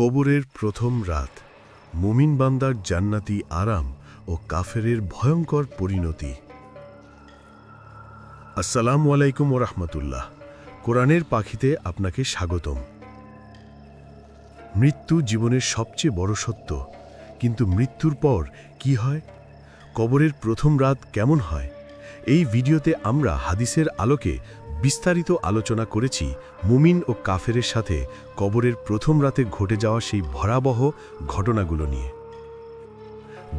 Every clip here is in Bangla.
কবরের প্রথম রাত, মুমিন বান্দার জান্নাতি আরাম ও কাফেরের ভয়ঙ্কর পরিণতি। আসসালামু আলাইকুম ওরহমতুল্লাহ কোরআনের পাখিতে আপনাকে স্বাগতম। মৃত্যু জীবনের সবচেয়ে বড় সত্য, কিন্তু মৃত্যুর পর কি হয়? কবরের প্রথম রাত কেমন হয়? এই ভিডিওতে আমরা হাদিসের আলোকে বিস্তারিত আলোচনা করেছি মুমিন ও কাফেরের সাথে কবরের প্রথম রাতে ঘটে যাওয়া সেই ভয়াবহ ঘটনাগুলো নিয়ে।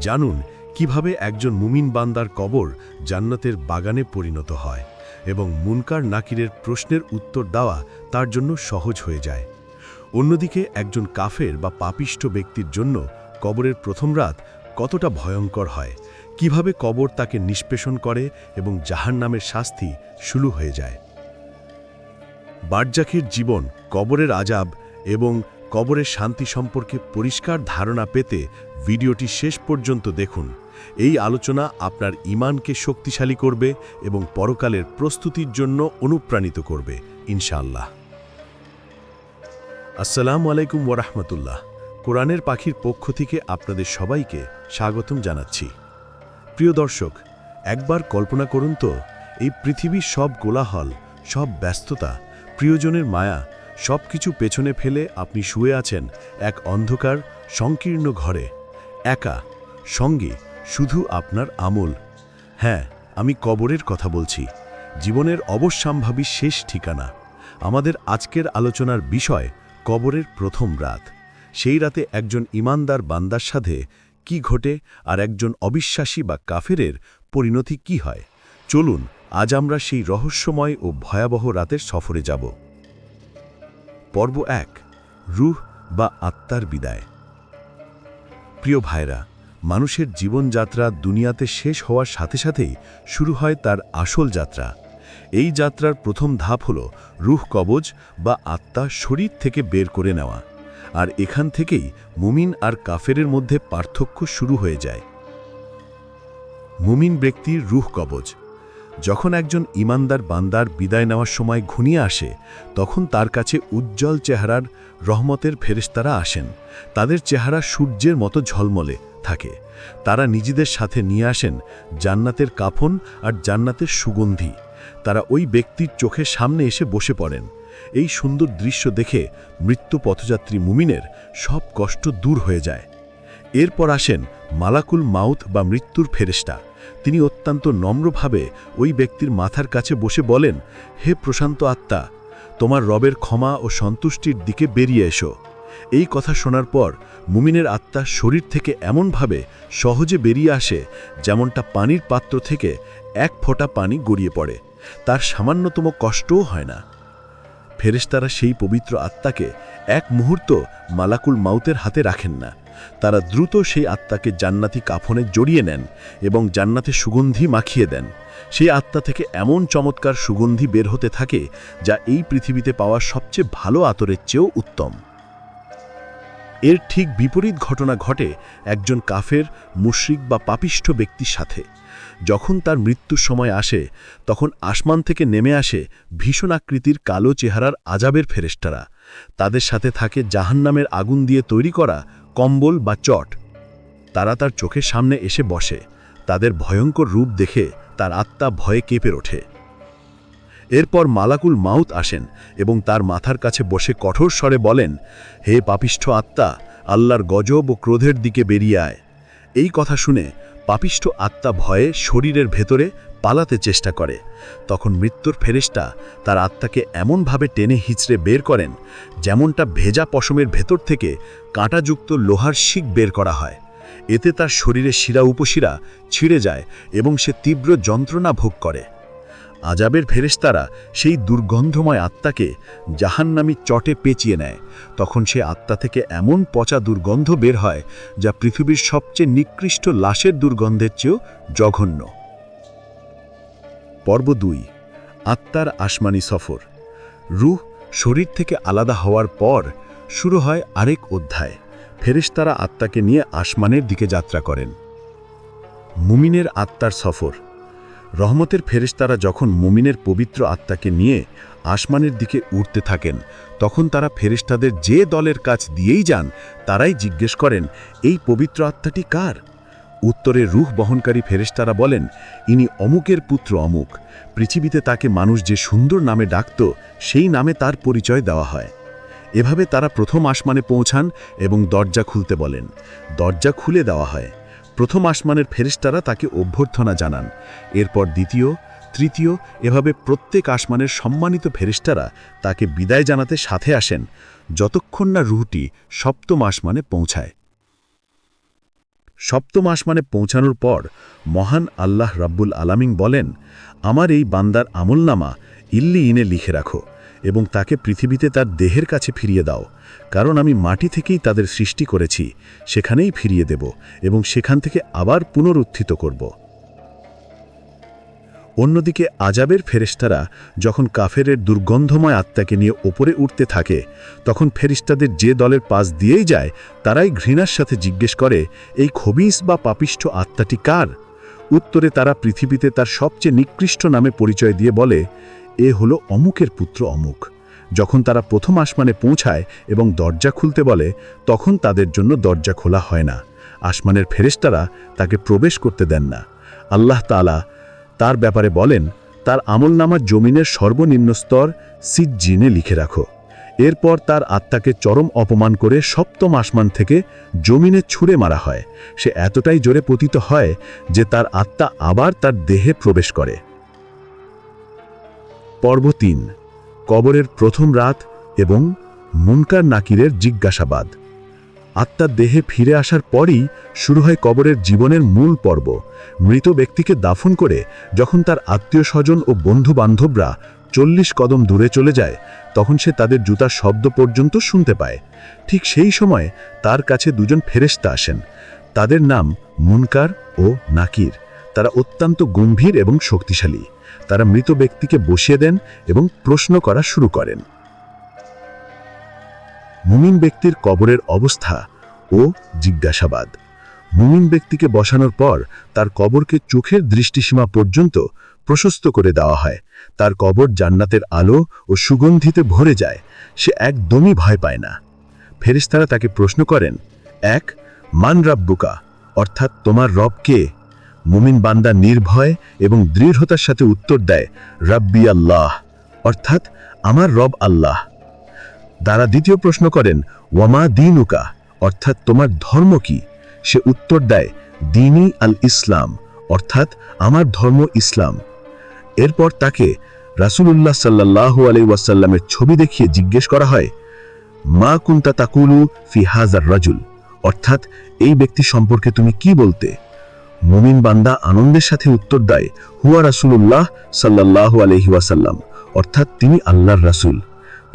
জানুন, কীভাবে একজন মুমিন বান্দার কবর জান্নাতের বাগানে পরিণত হয় এবং মুনকার নাকিরের প্রশ্নের উত্তর দেওয়া তার জন্য সহজ হয়ে যায়। অন্যদিকে, একজন কাফের বা পাপিষ্ট ব্যক্তির জন্য কবরের প্রথম রাত কতটা ভয়ঙ্কর হয়, কীভাবে কবর তাকে নিষ্পেষণ করে এবং জাহান নামের শাস্তি শুরু হয়ে যায়। বার্জাকের জীবন কবরের আজাব এবং কবরের শান্তি সম্পর্কে পরিষ্কার ধারণা পেতে ভিডিওটি শেষ পর্যন্ত দেখুন। এই আলোচনা আপনার ইমানকে শক্তিশালী করবে এবং পরকালের প্রস্তুতির জন্য অনুপ্রাণিত করবে, ইনশাআল্লাহ। আসসালামু আলাইকুম ওরহমতুল্লাহ কোরআনের পাখির পক্ষ থেকে আপনাদের সবাইকে স্বাগতম জানাচ্ছি। প্রিয় দর্শক, একবার কল্পনা করুন তো, এই পৃথিবীর সব কোলাহল সব ব্যস্ততা প্রিয়জনের মায়া সব কিছু পেছনে ফেলে আপনি শুয়ে আছেন এক অন্ধকার, সংকীর্ণ ঘরে। একা, সঙ্গে, শুধু আপনার আমল। হ্যাঁ আমি কবরের কথা বলছি। জীবনের অবশ্যম্ভাবী শেষ ঠিকানা। আমাদের আজকের আলোচনার বিষয় কবরের প্রথম রাত। সেই রাতে একজন ইমানদার বান্দার সাথে কি ঘটে আর একজন অবিশ্বাসী বা কাফেরের পরিণতি কি হয়? চলুন আজ আমরা সেই রহস্যময় ও ভয়াবহ রাতের সফরে যাব। পর্ব এক, রুহ বা আত্মার বিদায়। প্রিয় ভাইরা, মানুষের জীবনযাত্রা দুনিয়াতে শেষ হওয়ার সাথে সাথেই শুরু হয় তার আসল যাত্রা। এই যাত্রার প্রথম ধাপ হল রুহ কবজ বা আত্মা শরীর থেকে বের করে নেওয়া। আর এখান থেকেই মুমিন আর কাফেরের মধ্যে পার্থক্য শুরু হয়ে যায়। মুমিন ব্যক্তির রুহ কবজ। যখন একজন ইমানদার বান্দার বিদায় নেওয়ার সময় ঘুনিয়ে আসে, তখন তার কাছে উজ্জ্বল চেহারার রহমতের ফেরেশতারা আসেন। তাদের চেহারা সূর্যের মতো ঝলমলে থাকে। তারা নিজেদের সাথে নিয়ে আসেন জান্নাতের কাফন আর জান্নাতের সুগন্ধি। তারা ওই ব্যক্তির চোখের সামনে এসে বসে পড়েন। এই সুন্দর দৃশ্য দেখে মৃত্যু পথযাত্রী মুমিনের সব কষ্ট দূর হয়ে যায়। এরপর আসেন মালাকুল মাউথ বা মৃত্যুর ফেরেস্টা তিনি অত্যন্ত নম্রভাবে ওই ব্যক্তির মাথার কাছে বসে বলেন, হে প্রশান্ত আত্মা, তোমার রবের ক্ষমা ও সন্তুষ্টির দিকে বেরিয়ে এসো। এই কথা শোনার পর মুমিনের আত্মা শরীর থেকে এমনভাবে সহজে বেরিয়ে আসে যেমনটা পানির পাত্র থেকে এক ফোঁটা পানি গড়িয়ে পড়ে। তার সামান্যতম কষ্টও হয় না। ফেরেশতারা সেই পবিত্র আত্মাকে এক মুহূর্ত মালাকুল মাউতের হাতে রাখেন না। তারা দ্রুত সেই আত্মাকে জান্নাতি কাফনে জড়িয়ে নেন এবং জান্নাতে সুগন্ধি মাখিয়ে দেন। সেই আত্মা থেকে এমন চমৎকার সুগন্ধি বের হতে থাকে যা এই পৃথিবীতে পাওয়া সবচেয়ে ভালো আতরের চেয়েও উত্তম। এর ঠিক বিপরীত ঘটনা ঘটে একজন কাফের, মুশ্রিক বা পাপিষ্ঠ ব্যক্তির সাথে। যখন তার মৃত্যুর সময় আসে, তখন আসমান থেকে নেমে আসে ভীষণ আকৃতির কালো চেহারার আজাবের ফেরেস্টারা তাদের সাথে থাকে জাহান্নামের আগুন দিয়ে তৈরি করা কম্বল বা চট। তারা তার চোখের সামনে এসে বসে, তাদের ভয়ঙ্কর রূপ দেখে তার আত্মা ভয়ে কেঁপে ওঠে। এরপর মালাকুল মাউত আসেন এবং তার মাথার কাছে বসে কঠোর স্বরে বলেন, হে পাপিষ্ঠ আত্মা, আল্লাহর গজব ও ক্রোধের দিকে বেরিয়ে আয়। এই কথা শুনে পাপিষ্ঠ আত্মা ভয়ে শরীরের ভেতরে পালাতে চেষ্টা করে। তখন মৃত্যুর ফেরেশতা তার আত্মাকে এমনভাবে টেনে হিচড়ে বের করেন, যেমনটা ভেজা পশমের ভেতর থেকে কাঁটাযুক্ত লোহার শিক বের করা হয়। এতে তার শরীরে শিরা উপশিরা ছিঁড়ে যায় এবং সে তীব্র যন্ত্রণা ভোগ করে। আজাবের ফেরেশতারা সেই দুর্গন্ধময় আত্মাকে জাহান্নামি চটে পেঁচিয়ে নেয়। তখন সে আত্মা থেকে এমন পচা দুর্গন্ধ বের হয়, যা পৃথিবীর সবচেয়ে নিকৃষ্ট লাশের দুর্গন্ধের চেয়েও জঘন্য। পর্ব দুই, আত্মার আসমানি সফর। রুহ শরীর থেকে আলাদা হওয়ার পর শুরু হয় আরেক অধ্যায়। ফেরেশতারা আত্মাকে নিয়ে আসমানের দিকে যাত্রা করেন। মুমিনের আত্মার সফর। রহমতের ফেরেশতারা যখন মুমিনের পবিত্র আত্মাকে নিয়ে আসমানের দিকে উঠতে থাকেন, তখন তারা ফেরেশতাদের যে দলের কাছ দিয়েই যান, তারাই জিজ্ঞেস করেন, এই পবিত্র আত্মাটি কার? উত্তরে রুহ বহনকারী ফেরেশতারা বলেন, ইনি অমুকের পুত্র অমুক। পৃথিবীতে তাকে মানুষ যে সুন্দর নামে ডাকত, সেই নামে তার পরিচয় দেওয়া হয়। এভাবে তারা প্রথম আসমানে পৌঁছান এবং দরজা খুলতে বলেন। দরজা খুলে দেওয়া হয়। প্রথম আসমানের ফেরেশতারা তাকে অভ্যর্থনা জানান। এরপর দ্বিতীয়, তৃতীয়, এভাবে প্রত্যেক আসমানের সম্মানিত ফেরেশতারা তাকে বিদায় জানাতে সাথে আসেন। যতক্ষণ না রুহটি সপ্তম আসমানে পৌঁছায়। সপ্তম আসমানে পৌঁছানোর পর মহান আল্লাহ রাব্বুল আলামিন বলেন, আমার এই বান্দার আমলনামা ইল্লি ইনে লিখে রাখো এবং তাকে পৃথিবীতে তার দেহের কাছে ফিরিয়ে দাও, কারণ আমি মাটি থেকেই তাদের সৃষ্টি করেছি, সেখানেই ফিরিয়ে দেব এবং সেখান থেকে আবার পুনরুত্থিত করব। অন্যদিকে আজাবের ফেরেশতারা যখন কাফেরের দুর্গন্ধময় আত্মাকে নিয়ে ওপরে উঠতে থাকে, তখন ফেরিস্তাদের যে দলের পাশ দিয়েই যায়, তারাই ঘৃণার সাথে জিজ্ঞেস করে, এই খবিস বা পাপিষ্ঠ আত্মাটি কার? উত্তরে তারা পৃথিবীতে তার সবচেয়ে নিকৃষ্ট নামে পরিচয় দিয়ে বলে, এ হলো অমুকের পুত্র অমুক। যখন তারা প্রথম আসমানে পৌঁছায় এবং দরজা খুলতে বলে, তখন তাদের জন্য দরজা খোলা হয় না। আসমানের ফেরেশতারা তাকে প্রবেশ করতে দেন না। আল্লাহ তালা তার ব্যাপারে বলেন, তার আমলনামা জমিনের সর্বনিম্ন স্তর সিজ্জিনে লিখে রাখো। এরপর তার আত্মাকে চরম অপমান করে সপ্তম আসমান থেকে জমিনে ছুঁড়ে মারা হয়। সে এতটাই জোরে পতিত হয় যে তার আত্মা আবার তার দেহে প্রবেশ করে। পর্ব তিন, কবরের প্রথম রাত এবং মুনকার নাকিরের জিজ্ঞাসাবাদ। আত্মার দেহে ফিরে আসার পরই শুরু হয় কবরের জীবনের মূল পর্ব। মৃত ব্যক্তিকে দাফন করে যখন তার আত্মীয় স্বজন ও বন্ধু বান্ধবরা চল্লিশ কদম দূরে চলে যায়, তখন সে তাদের জুতার শব্দ পর্যন্ত শুনতে পায়। ঠিক সেই সময় তার কাছে দুজন ফেরেস্তা আসেন। তাদের নাম মুনকার ও নাকির। তারা অত্যন্ত গম্ভীর এবং শক্তিশালী। তারা মৃত ব্যক্তিকে বসিয়ে দেন এবং প্রশ্ন করা শুরু করেন। মুমিন ব্যক্তির কবরের অবস্থা ও জিজ্ঞাসাবাদ। মুমিন ব্যক্তিকে বসানোর পর তার কবরকে চোখের দৃষ্টিসীমা পর্যন্ত প্রশস্ত করে দেওয়া হয়। তার কবর জান্নাতের আলো ও সুগন্ধিতে ভরে যায়। সে একদমই ভয় পায় না। ফেরিস্তারা তাকে প্রশ্ন করেন, এক, মান রাব্বুকা? অর্থাৎ তোমার রব কে? মুমিন বান্দা নির্ভয় এবং দৃঢ়তার সাথে উত্তর দেয়, রাব্বি আল্লাহ। অর্থাৎ, আমার রব আল্লাহ। তারা দ্বিতীয় প্রশ্ন করেন, ওয়ামা দিনুকা? অর্থাৎ তোমার ধর্ম কি? সে উত্তর দেয়, দিনই আল ইসলাম। অর্থাৎ আমার ধর্ম ইসলাম। এরপর তাকে রাসুলুল্লাহ সাল্লাহু আলাই ওয়াসাল্লামের ছবি দেখিয়ে জিজ্ঞেস করা হয়, মা কুন্তা তাকুলু ফি হাজার রাজুল? অর্থাৎ, এই ব্যক্তি সম্পর্কে তুমি কি বলতে? মুমিন বান্দা আনন্দের সাথে উত্তর দেয়, হুয়া রাসুলুল্লাহ সাল্লাহ আলহি ওয়াসাল্লাম। অর্থাৎ, তিনি আল্লাহর রাসুল।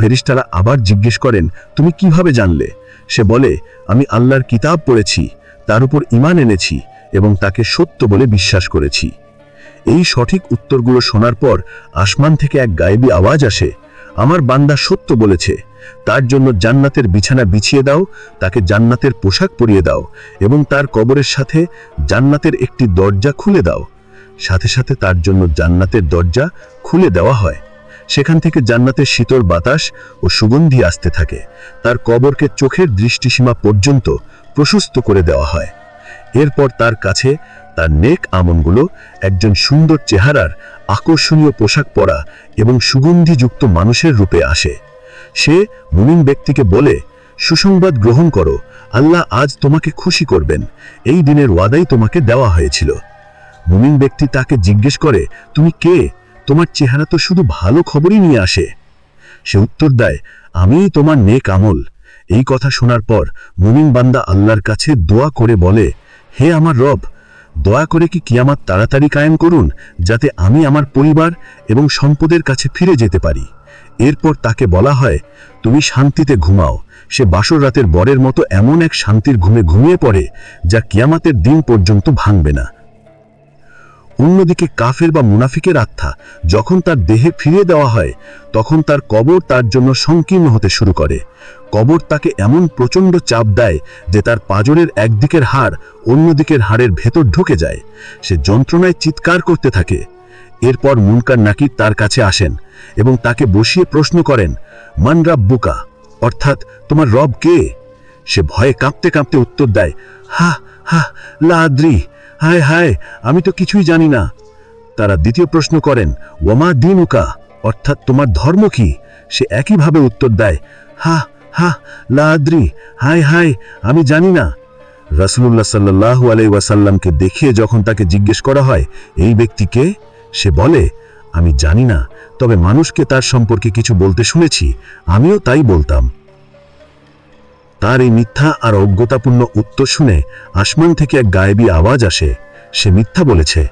ফেরিস্তারা আবার জিজ্ঞেস করেন, তুমি কীভাবে জানলে? সে বলে, আমি আল্লাহর কিতাব পড়েছি, তার উপর ইমান এনেছি এবং তাকে সত্য বলে বিশ্বাস করেছি। এই সঠিক উত্তরগুলো শোনার পর আসমান থেকে এক গায়েবী আওয়াজ আসে, আমার বান্দা সত্য বলেছে, তার জন্য জান্নাতের বিছানা বিছিয়ে দাও, তাকে জান্নাতের পোশাক পরিয়ে দাও এবং তার কবরের সাথে জান্নাতের একটি দরজা খুলে দাও। সাথে সাথে তার জন্য জান্নাতের দরজা খুলে দেওয়া হয়। সেখান থেকে জান্নাতের শীতল বাতাস ও সুগন্ধি আসতে থাকে। তার কবরকে চোখের দৃষ্টিসীমা পর্যন্ত প্রশস্ত করে দেওয়া হয়। এরপর তার কাছে তার নেক আমনগুলো একজন সুন্দর চেহারার আকর্ষণীয় পোশাক পরা এবং সুগন্ধিযুক্ত মানুষের রূপে আসে। সে মুমিন ব্যক্তিকে বলে, সুসংবাদ গ্রহণ করো। আল্লাহ আজ তোমাকে খুশি করবেন। এই দিনের ওয়াদাই তোমাকে দেওয়া হয়েছিল। মুমিন ব্যক্তি তাকে জিজ্ঞেস করে, তুমি কে? তোমার চেহারা তো শুধু ভালো খবরই নিয়ে আসে। সে উত্তর দেয়, আমিই তোমার নেক আমল। এই কথা শোনার পর মুমিন বান্দা আল্লাহর কাছে দোয়া করে বলে, হে আমার রব, দয়া করে কি কিয়ামাত তাড়াতাড়ি কায়েম করুন, যাতে আমি আমার পরিবার এবং সম্পদের কাছে ফিরে যেতে পারি? এরপর তাকে বলা হয়, তুমি শান্তিতে ঘুমাও। সে বাসর রাতের বরের মতো এমন এক শান্তির ঘুমে ঘুমিয়ে পড়ে, যা কিয়ামাতের দিন পর্যন্ত ভাঙবে না। অন্যদিকে কাফের বা মুনাফিকের আত্মা যখন তার দেহে ফিরিয়ে দেওয়া হয়, তখন তার কবর তার জন্য সংকীর্ণ হতে শুরু করে। কবর তাকে এমন প্রচণ্ড চাপ দেয় যে তার পাজরের একদিকের হাড় অন্যদিকের হাড়ের ভেতর ঢুকে যায়। সে যন্ত্রণায় চিৎকার করতে থাকে। এরপর মুনকার নাকির তার কাছে আসেন এবং তাকে বসিয়ে প্রশ্ন করেন, মান রাব্বুকা? অর্থাৎ, তোমার রব কে? সে ভয়ে কাঁপতে কাঁপতে উত্তর দেয় হা হা লাদ্রি। হায় হায়, আমি তো কিছুই জানি না। তারা দ্বিতীয় প্রশ্ন করেন ওমা দিনুকা? অর্থাৎ তোমার ধর্ম কি? সে একইভাবে উত্তর দেয়, হা হা লাদ্রি হায় হায়, আমি জানি না। রাসুলুল্লাহ সাল্লাহু আলাই ওয়াসাল্লামকে দেখিয়ে যখন তাকে জিজ্ঞেস করা হয়, এই ব্যক্তিকে সে বলে, আমি জানি না, তবে মানুষকে তার সম্পর্কে কিছু বলতে শুনেছি, আমিও তাই বলতাম। তার এই মিথ্যা আর অজ্ঞতাপূর্ণ উত্তর শুনে আসমান থেকে এক গায়েবী আওয়াজ আসে। সে মিথ্যা বলেছে,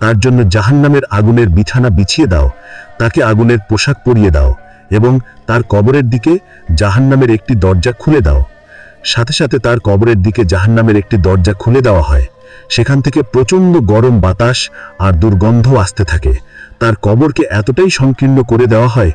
তার জন্য জাহান্নামের আগুনের বিছানা বিছিয়ে দাও, তাকে আগুনের পোশাক পরিয়ে দাও এবং তার কবরের দিকে জাহান্নামের একটি দরজা খুলে দাও। সাথে সাথে তার কবরের দিকে জাহান্নামের একটি দরজা খুলে দেওয়া হয়। সেখান থেকে প্রচণ্ড গরম বাতাস আর দুর্গন্ধ আসতে থাকে। তার কবরকে এতটাই সংকীর্ণ করে দেওয়া হয়